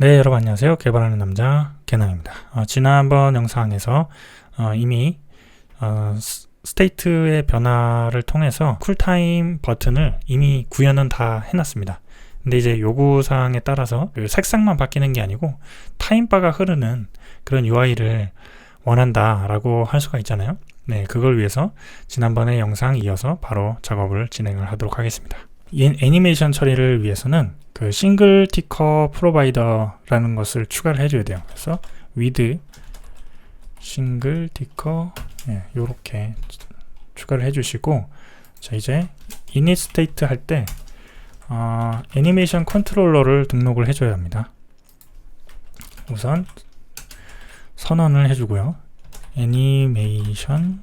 네, 여러분 안녕하세요. 개발하는 남자 개나입니다. 어, 지난번 영상에서 어, 이미 어, 스- 스테이트의 변화를 통해서 쿨타임 버튼을 이미 구현은 다 해놨습니다. 근데 이제 요구사항에 따라서 그 색상만 바뀌는 게 아니고 타임바가 흐르는 그런 UI를 원한다라고 할 수가 있잖아요. 네, 그걸 위해서 지난번에 영상 이어서 바로 작업을 진행을 하도록 하겠습니다. 이 애니메이션 처리를 위해서는 그 싱글 티커 프로바이더라는 것을 추가를 해줘야 돼요. 그래서 with 싱글 티커 예, 요렇게 추가를 해주시고 자 이제 init state 할때 어, 애니메이션 컨트롤러를 등록을 해줘야 합니다. 우선 선언을 해주고요. 애니메이션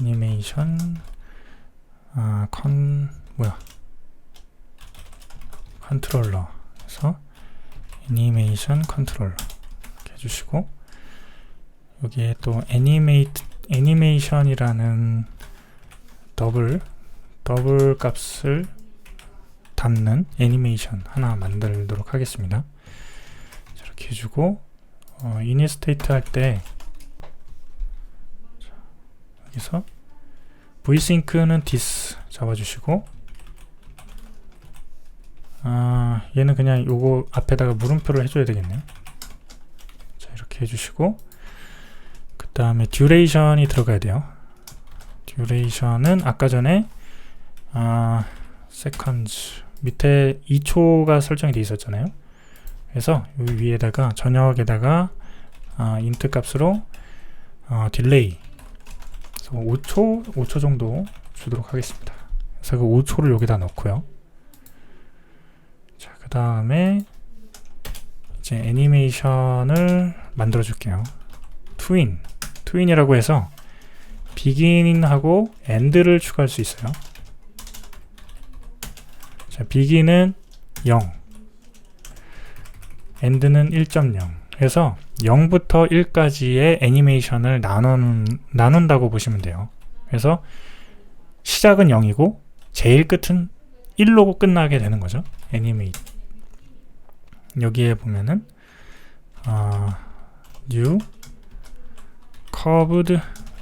애니메이션 아, 컨 뭐야 컨트롤러 그래서 애니메이션 컨트롤러 이렇게 해주시고 여기에 또 애니메이트 애니메이션이라는 더블 더블 값을 담는 애니메이션 하나 만들도록 하겠습니다. 자, 이렇게 해주고 어, 이니스테이트 할 때 여기서 vsync는 this 잡아주시고 아 얘는 그냥 요거 앞에다가 물음표를 해줘야 되겠네요. 자 이렇게 해주시고 그 다음에 듀레이션이 들어가야 돼요. 듀레이션은 아까 전에 아 seconds 밑에 2초가 설정이 돼 있었잖아요. 그래서 위에다가 저녁에다가 아, 인트 값으로 어, 딜레이 그래서 5초 5초 정도 주도록 하겠습니다 그래서 그 5초를 여기다 넣고요 자, 그 다음에 이제 애니메이션을 만들어 줄게요. 트윈. 트윈이라고 해서 비긴하고 엔드를 추가할 수 있어요. 자, 비긴은 0. 엔드는 1.0. 그래서 0부터 1까지의 애니메이션을 나눈, 나눈다고 보시면 돼요. 그래서 시작은 0이고 제일 끝은 1로고 끝나게 되는 거죠. 애니메이트 여기에 보면은 어, new curved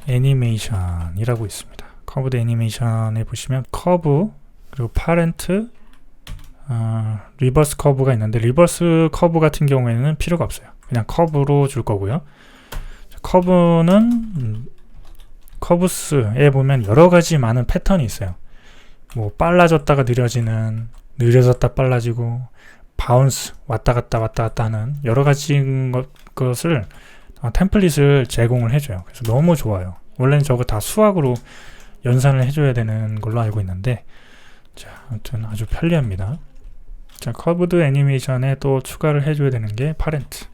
animation이라고 있습니다. curved animation에 보시면 curve 그리고 parent 어, 리버스 커브가 있는데 리버스 커브 같은 경우에는 필요가 없어요. 그냥 커브로 줄 거고요. 커브는 음, 커브스에 보면 여러 가지 많은 패턴이 있어요. 뭐 빨라졌다가 느려지는 느려졌다 빨라지고 바운스 왔다 갔다 왔다 갔다 하는 여러 가지 것, 것을 어, 템플릿을 제공을 해줘요. 그래서 너무 좋아요. 원래는 저거 다 수학으로 연산을 해줘야 되는 걸로 알고 있는데 자 아무튼 아주 편리합니다. 자 커브드 애니메이션에 또 추가를 해줘야 되는 게 파렌트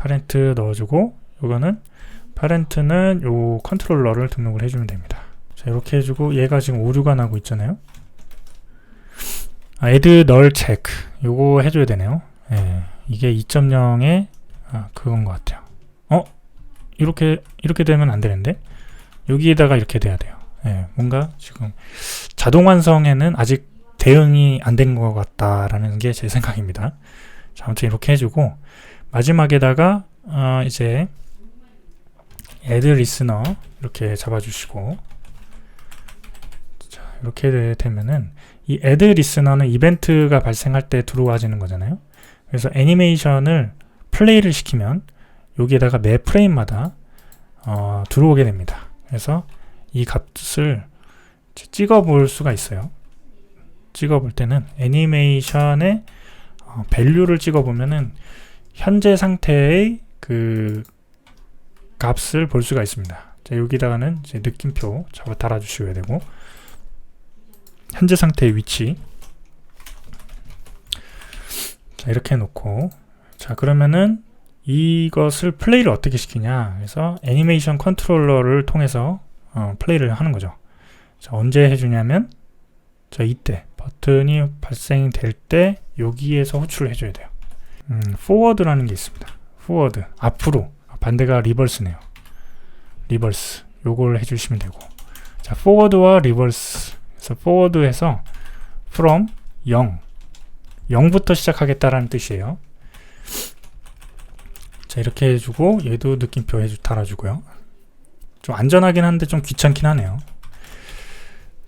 파렌트 넣어주고 이거는 파렌트는 요 컨트롤러를 등록을 해주면 됩니다. 자 이렇게 해주고 얘가 지금 오류가 나고 있잖아요. 아, add null check 요거 해줘야 되네요. 예, 이게 2.0의 아, 그건 것 같아요. 어? 이렇게 이렇게 되면 안 되는데 여기에다가 이렇게 돼야 돼요. 예, 뭔가 지금 자동 완성에는 아직 대응이 안 된 것 같다라는 게 제 생각입니다. 자, 아무튼 이렇게 해주고 마지막에다가 어, 이제 add listener 이렇게 잡아주시고 자, 이렇게 되면은 이 add listener는 이벤트가 발생할 때 들어와지는 거잖아요. 그래서 애니메이션을 플레이를 시키면 여기에다가 매 프레임마다 어, 들어오게 됩니다. 그래서 이 값을 찍어 볼 수가 있어요. 찍어 볼 때는 애니메이션의 어, 밸류를 찍어 보면은 현재 상태의 그 값을 볼 수가 있습니다. 자, 여기다가는 이제 느낌표 잡아 달아주셔야 되고 현재 상태의 위치. 자 이렇게 해놓고. 자 그러면은 이것을 플레이를 어떻게 시키냐. 그래서 애니메이션 컨트롤러를 통해서 어, 플레이를 하는 거죠. 자 언제 해주냐면 자 이때 버튼이 발생될 때 여기에서 호출을 해줘야 돼요 음, forward라는 게 있습니다 forward 앞으로 반대가 리버스네요 리버스 요걸 해주시면 되고 자 forward와 리버스 그래서 forward에서 from 0 0부터 시작하겠다라는 뜻이에요. 자 이렇게 해주고 얘도 느낌표 해주 달아주고요. 좀 안전하긴 한데 좀 귀찮긴 하네요.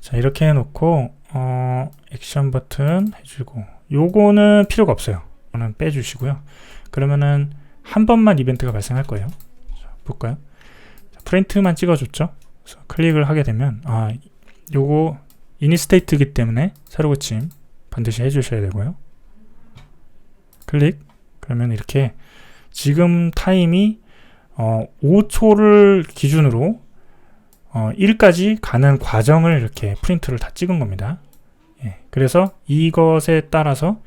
자 이렇게 해놓고 어, 액션 버튼 해주고 요거는 필요가 없어요. 이거는 빼주시고요. 그러면은 한 번만 이벤트가 발생할 거예요. 자, 볼까요? 자, 프린트만 찍어줬죠. 클릭을 하게 되면 아 요거 이니스테이트이기 때문에 새로 고침 반드시 해주셔야 되고요. 클릭 그러면 이렇게 지금 타임이 어, 5초를 기준으로 어, 1까지 가는 과정을 이렇게 프린트를 다 찍은 겁니다. 예, 그래서 이것에 따라서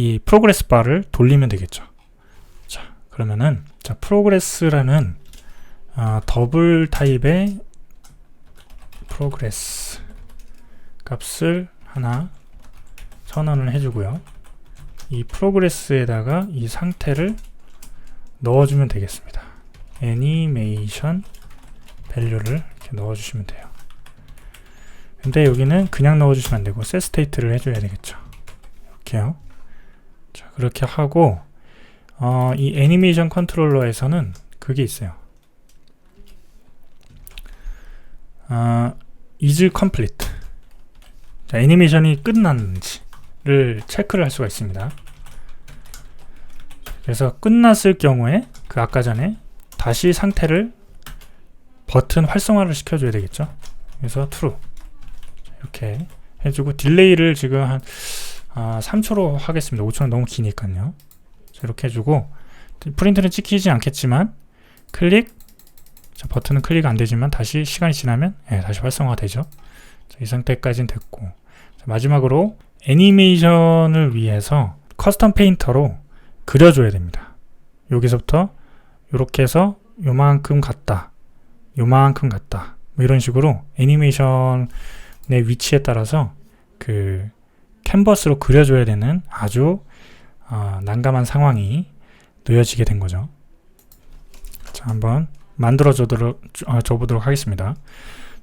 이 프로그레스 바를 돌리면 되겠죠. 자, 그러면은 자 프로그레스라는 아, 더블 타입의 프로그레스 값을 하나 선언을 해주고요. 이 프로그레스에다가 이 상태를 넣어주면 되겠습니다. 애니메이션 밸류를 이렇게 넣어주시면 돼요. 근데 여기는 그냥 넣어주시면 안 되고 set state를 해줘야 되겠죠. 이렇게요. 자, 그렇게 하고 어, 이 애니메이션 컨트롤러에서는 그게 있어요. 어, is complete. 자, 애니메이션이 끝났는지를 체크를 할 수가 있습니다. 그래서 끝났을 경우에 그 아까 전에 다시 상태를 버튼 활성화를 시켜줘야 되겠죠. 그래서 true 이렇게 해주고 딜레이를 지금 한 아, 3초로 하겠습니다. 5초는 너무 기니까요. 자, 이렇게 해주고 프린트는 찍히지 않겠지만 클릭 자, 버튼은 클릭 안 되지만 다시 시간이 지나면 예, 다시 활성화가 되죠. 자, 이 상태까지는 됐고 자, 마지막으로 애니메이션을 위해서 커스텀 페인터로 그려줘야 됩니다. 여기서부터 이렇게 해서 요만큼 갔다 요만큼 갔다 뭐 이런 식으로 애니메이션의 위치에 따라서 그 캔버스로 그려줘야 되는 아주 어, 난감한 상황이 놓여지게 된 거죠. 자, 한번 만들어 줘도록, 어, 줘보도록 하겠습니다.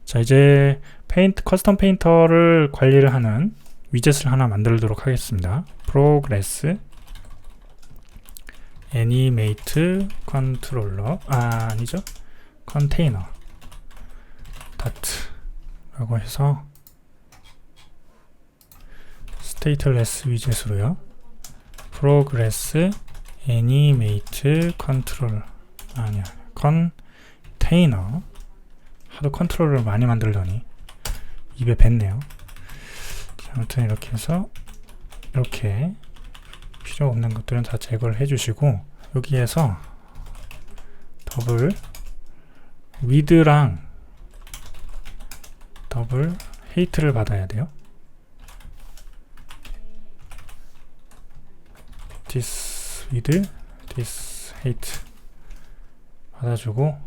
자, 이제 페인트, 커스텀 페인터를 관리를 하는 위젯을 하나 만들도록 하겠습니다. 프로그레스 애니메이트 컨트롤러 아 아니죠 컨테이너 다트라고 해서 스테이트레스 위젯으로요. 프로그레스 애니메이트 컨트롤 아니야 컨테이너 하도 컨트롤을 많이 만들더니 입에 뱉네요. 자, 아무튼 이렇게 해서 이렇게 필요 없는 것들은 다 제거를 해주시고 여기에서 더블 위드랑 더블 헤이트를 받아야 돼요. This with this hate 받아주고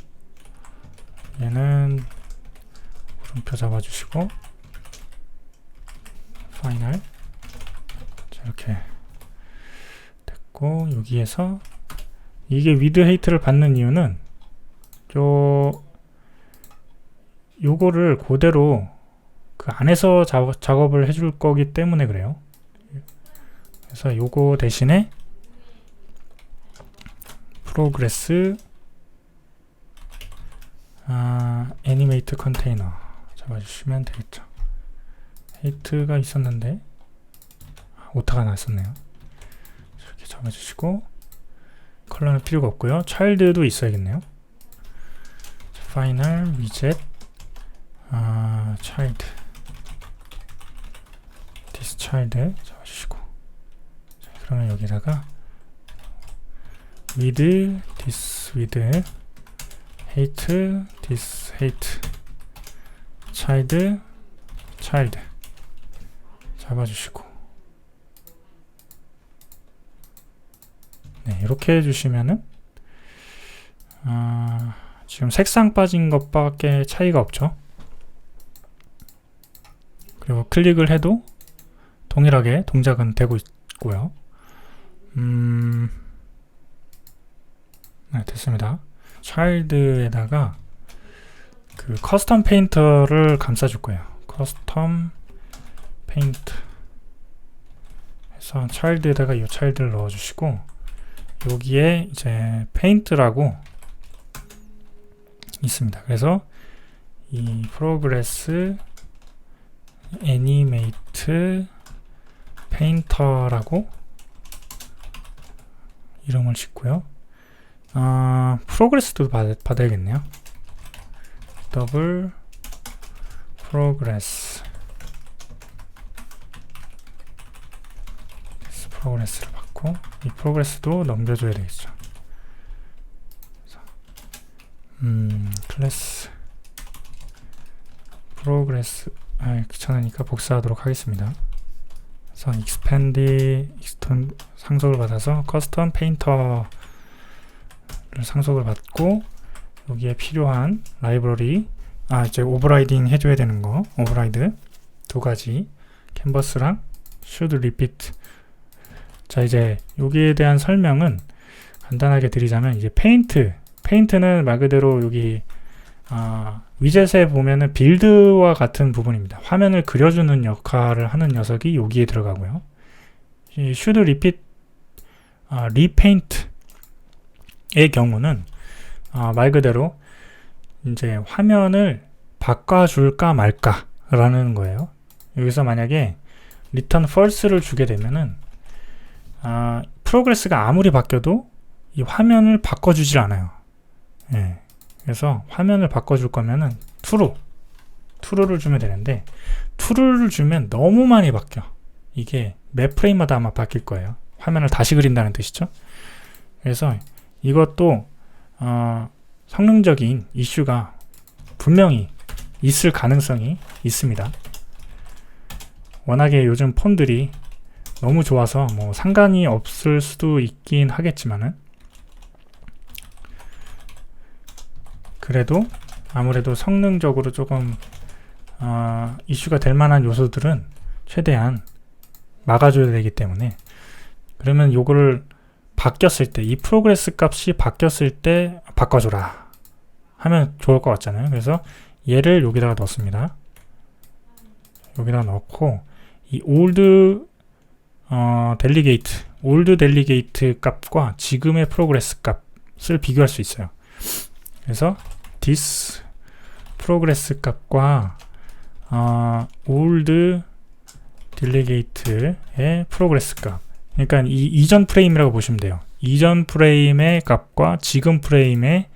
얘는 물음표 잡아주시고 파이널 이렇게 됐고 여기에서 이게 위드 헤이트를 받는 이유는 요 요거를 그대로 그 안에서 자, 작업을 해줄 거기 때문에 그래요. 그래서 요거 대신에 프로그레스 아, 애니메이트 컨테이너 잡아주시면 되겠죠. 헤이트가 있었는데 아, 오타가 났었네요. 이렇게 잡아주시고 컬러는 필요가 없고요. 차일드도 있어야겠네요. 파이널 위젯 아, child this child 잡아주시고 자, 그러면 여기다가 with this with hate this hate child child. 잡아주시고. 네 이렇게 해주시면은 아, 지금 색상 빠진 것밖에 차이가 없죠? 그리고 클릭을 해도 동일하게 동작은 되고 있고요. 음, 네, 됐습니다. 차일드에다가 그 커스텀 페인터를 감싸줄 거예요. 커스텀 페인트 그래서 차일드에다가 이 차일드를 넣어주시고 여기에 이제 페인트라고 있습니다. 그래서 이 프로그레스 애니메이트 페인터라고 이름을 짓고요. 아, 프로그레스도 받, 받아야겠네요. 더블 프로그레스 프로그레스를 받고 이 프로그레스도 넘겨줘야 되겠죠. 음, 클래스 프로그레스 아, 귀찮으니까 복사하도록 하겠습니다. 그래서 expand 익스턴 상속을 받아서 커스텀 페인터를 상속을 받고 여기에 필요한 라이브러리 아 이제 오버라이딩 해줘야 되는 거 오버라이드 두 가지 캔버스랑 should repeat 자 이제 여기에 대한 설명은 간단하게 드리자면 이제 페인트 페인트는 말 그대로 여기 아, 위젯에 보면은 빌드와 같은 부분입니다. 화면을 그려주는 역할을 하는 녀석이 여기에 들어가고요. 이 should repeat 아, repaint 의 경우는 아, 말 그대로 이제 화면을 바꿔줄까 말까 라는 거예요. 여기서 만약에 return false를 주게 되면은 아, 프로그레스가 아무리 바뀌어도 이 화면을 바꿔주질 않아요. 예. 그래서 화면을 바꿔줄 거면은 true, true를 주면 되는데 true를 주면 너무 많이 바뀌어. 이게 몇 프레임마다 아마 바뀔 거예요. 화면을 다시 그린다는 뜻이죠. 그래서 이것도 어, 성능적인 이슈가 분명히 있을 가능성이 있습니다. 워낙에 요즘 폰들이 너무 좋아서 뭐 상관이 없을 수도 있긴 하겠지만은 그래도 아무래도 성능적으로 조금 어, 이슈가 될 만한 요소들은 최대한 막아줘야 되기 때문에 그러면 요거를 바뀌었을 때 이 프로그레스 값이 바뀌었을 때 바꿔줘라 하면 좋을 것 같잖아요. 그래서 얘를 여기다가 넣습니다. 여기다 넣고 이 올드 어, 델리게이트 올드 델리게이트 값과 지금의 프로그레스 값을 비교할 수 있어요. 그래서 this 프로그레스 값과 어, old delegate의 프로그레스 값 그러니까 이 이전 프레임이라고 보시면 돼요. 이전 프레임의 값과 지금 프레임의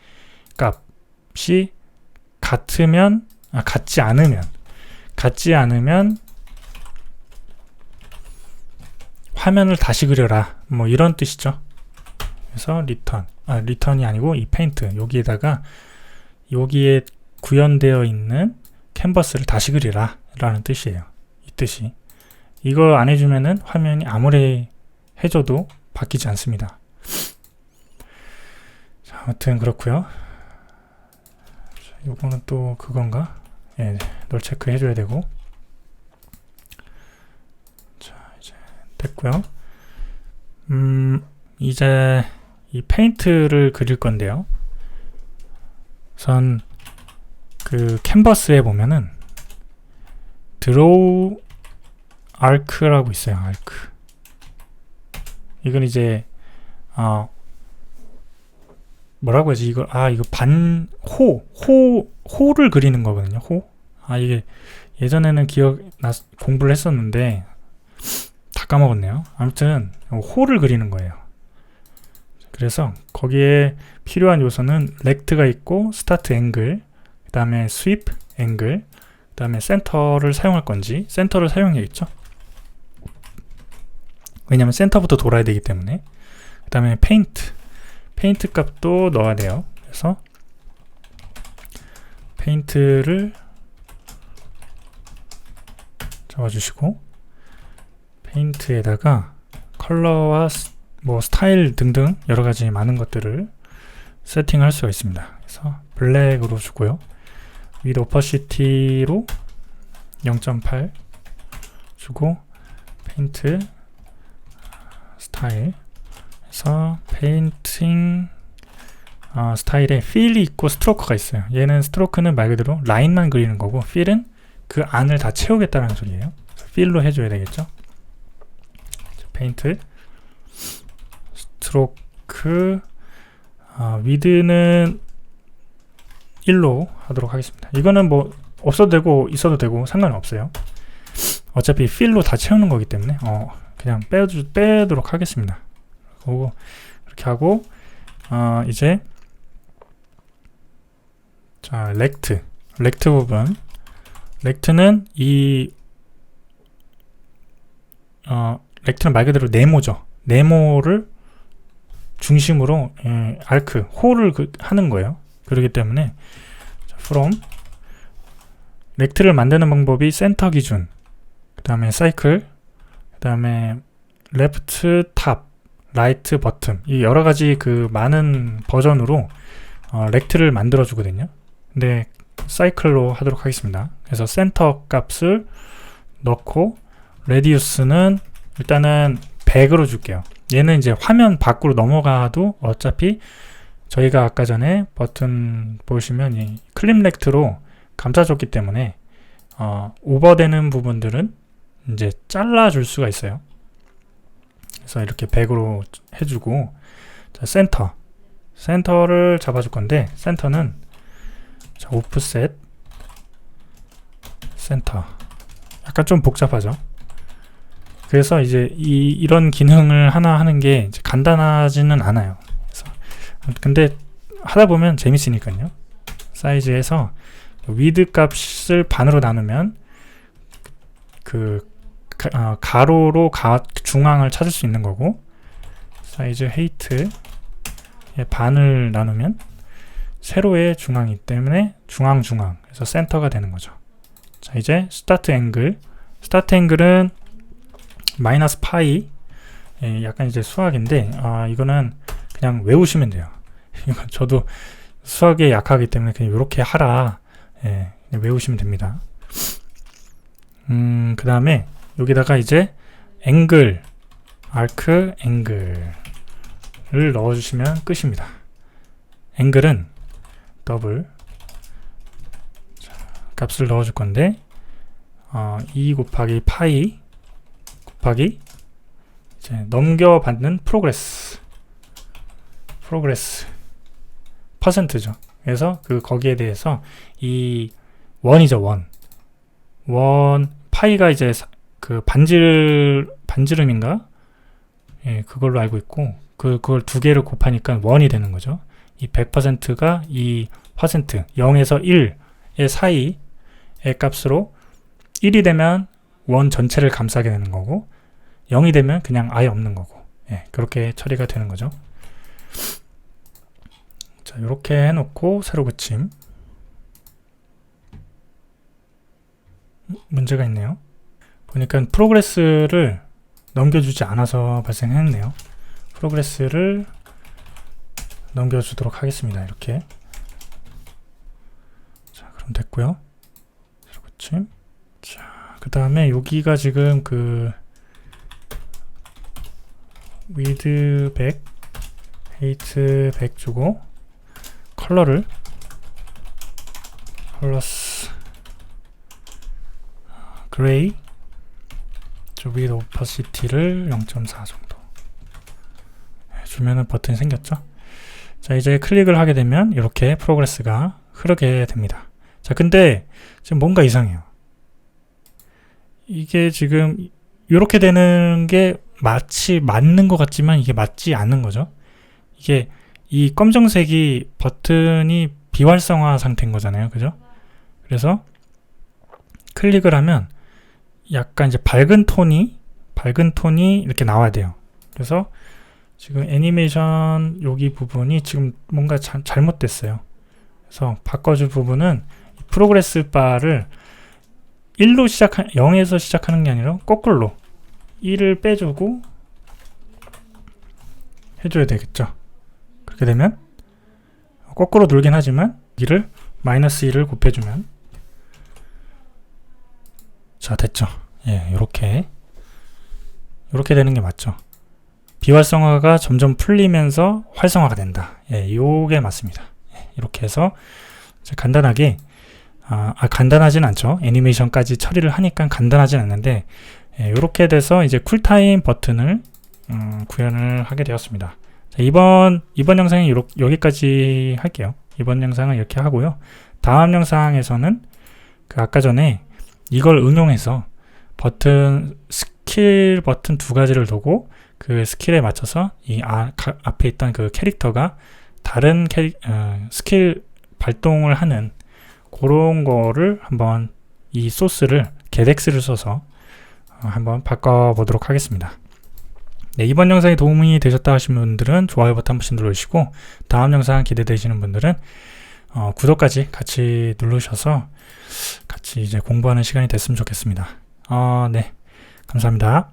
값이 같으면 아, 같지 않으면 같지 않으면 화면을 다시 그려라. 뭐 이런 뜻이죠. 그래서 리턴 아 리턴이 아니고 이 페인트 여기에다가 여기에 구현되어 있는 캔버스를 다시 그리라 라는 뜻이에요. 이 뜻이. 이거 안 해주면은 화면이 아무리 해줘도 바뀌지 않습니다 자, 아무튼 그렇고요 요거는 또 그건가 예, 널 체크 해줘야 되고 자 이제 됐고요 음 이제 이 페인트를 그릴 건데요. 우선 그 캔버스에 보면은 드로우 아크라고 있어요. 아크. 이건 이제 아 뭐라고 하지 이거 아 이거 반호 호 호를 그리는 거거든요. 호. 아 이게 예전에는 기억 나 공부를 했었는데 다 까먹었네요. 아무튼 호를 그리는 거예요. 그래서 거기에 필요한 요소는 렉트가 있고 스타트 앵글, 그 다음에 스윕 앵글, 그 다음에 센터를 사용할 건지 센터를 사용해야겠죠. 왜냐면 센터부터 돌아야 되기 때문에 그 다음에 페인트 페인트 값도 넣어야 돼요. 그래서 페인트를 적어주시고 페인트에다가 컬러와 뭐 스타일 등등 여러 가지 많은 것들을 세팅할 수가 있습니다. 그래서 블랙으로 주고요. 위드 오퍼시티로 0.8 주고 페인트 스타일 그래서 페인팅 어, 스타일에 필이 있고 스트로크가 있어요. 얘는 스트로크는 말 그대로 라인만 그리는 거고 필은 그 안을 다 채우겠다는 소리예요. 필로 해줘야 되겠죠. 페인트 스트로크 아, 위드는 1로 하도록 하겠습니다. 이거는 뭐 없어도 되고 있어도 되고 상관은 없어요. 어차피 필로 다 채우는 거기 때문에 어, 그냥 빼주, 빼도록 하겠습니다. 그리고 이렇게 하고 어, 이제 자 렉트 렉트 부분 렉트는 이 어, 렉트는 말 그대로 네모죠. 네모를 중심으로 예, 알크 홀을 그, 하는 거예요. 그렇기 때문에 자, from 렉트를 만드는 방법이 센터 기준, 그 다음에 사이클, 그 다음에 레프트 탑, 라이트 버튼 이 여러 가지 그 많은 버전으로 어, 렉트를 만들어 주거든요. 근데 사이클로 하도록 하겠습니다. 그래서 센터 값을 넣고 레디우스는 일단은 100으로 줄게요. 얘는 이제 화면 밖으로 넘어가도 어차피 저희가 아까 전에 버튼 보시면 이 클립 렉트로 감싸줬기 때문에 어, 오버되는 부분들은 이제 잘라줄 수가 있어요. 그래서 이렇게 100으로 해주고 자, 센터 센터를 잡아줄 건데 센터는 자, 오프셋 센터 약간 좀 복잡하죠. 그래서 이제 이, 이런 기능을 하나 하는 게 간단하지는 않아요. 그래서 근데 하다 보면 재밌으니까요. 사이즈에서 위드 값을 반으로 나누면 그 가, 어, 로로 가, 중앙을 찾을 수 있는 거고 사이즈 헤이트 반을 나누면 세로의 중앙이기 때문에 중앙 중앙 그래서 센터가 되는 거죠. 자 이제 스타트 앵글 스타트 앵글은 마이너스 파이 예, 약간 이제 수학인데 아 이거는 그냥 외우시면 돼요. 이건 저도 수학에 약하기 때문에 그냥 이렇게 하라 예, 외우시면 됩니다. 음, 그 다음에 여기다가 이제 앵글, 아크 앵글을 넣어주시면 끝입니다. 앵글은 더블 자, 값을 넣어줄 건데 어, 2 곱하기 파이 곱하기 이제 넘겨받는 프로그레스 프로그레스 퍼센트죠. 그래서 그 거기에 대해서 이 원이죠 원. 원 파이가 이제 그 반질 반지름인가? 예, 그걸로 알고 있고 그 그걸 두 개를 곱하니까 원이 되는 거죠. 이 100%가 이 퍼센트 0에서 1의 사이의 값으로 1이 되면 원 전체를 감싸게 되는 거고 0이 되면 그냥 아예 없는 거고 예, 그렇게 처리가 되는 거죠. 자, 이렇게 해놓고 새로 붙임. 문제가 있네요. 보니까 프로그레스를 넘겨주지 않아서 발생했네요. 프로그레스를 넘겨주도록 하겠습니다. 이렇게. 자, 그럼 됐고요. 붙임. 자, 그 다음에 여기가 지금 그 위드 100, 헤이트 100 주고 컬러를 플러스 그레이 위드 오퍼시티를 0.4 정도. 주면은 버튼이 생겼죠? 자 이제 클릭을 하게 되면 이렇게 프로그레스가 흐르게 됩니다. 자 근데 지금 뭔가 이상해요. 이게 지금 이렇게 되는 게 마치 맞는 것 같지만 이게 맞지 않는 거죠? 이게 이 검정색이 버튼이 비활성화 상태인 거잖아요. 그죠? 그래서 클릭을 하면 약간 이제 밝은 톤이 밝은 톤이 이렇게 나와야 돼요. 그래서 지금 애니메이션 여기 부분이 지금 뭔가 자, 잘못됐어요. 그래서 바꿔줄 부분은 프로그레스 바를 1로 시작한 0에서 시작하는 게 아니라 거꾸로 1을 빼주고 해줘야 되겠죠. 그렇게 되면 거꾸로 돌긴 하지만 여기를 마이너스 1을 곱해주면 자 됐죠 예 이렇게 이렇게 되는 게 맞죠 비활성화가 점점 풀리면서 활성화가 된다 예 요게 맞습니다 예, 이렇게 해서 간단하게 아, 아, 간단하진 않죠 애니메이션까지 처리를 하니까 간단하진 않는데 이렇게 돼서 이제 쿨타임 버튼을 음, 구현을 하게 되었습니다. 자, 이번 이번 영상은 요렇- 여기까지 할게요. 이번 영상은 이렇게 하고요. 다음 영상에서는 그 아까 전에 이걸 응용해서 버튼 스킬 버튼 두 가지를 두고 그 스킬에 맞춰서 이 아, 가- 앞에 있던 그 캐릭터가 다른 캐릭 어, 스킬 발동을 하는 그런 거를 한번 이 소스를 게덱스를 써서 어, 한번 바꿔보도록 하겠습니다. 네, 이번 영상이 도움이 되셨다 하신 분들은 좋아요 버튼 한 번씩 눌러주시고 다음 영상 기대되시는 분들은 어, 구독까지 같이 누르셔서 같이 이제 공부하는 시간이 됐으면 좋겠습니다. 어, 네, 감사합니다.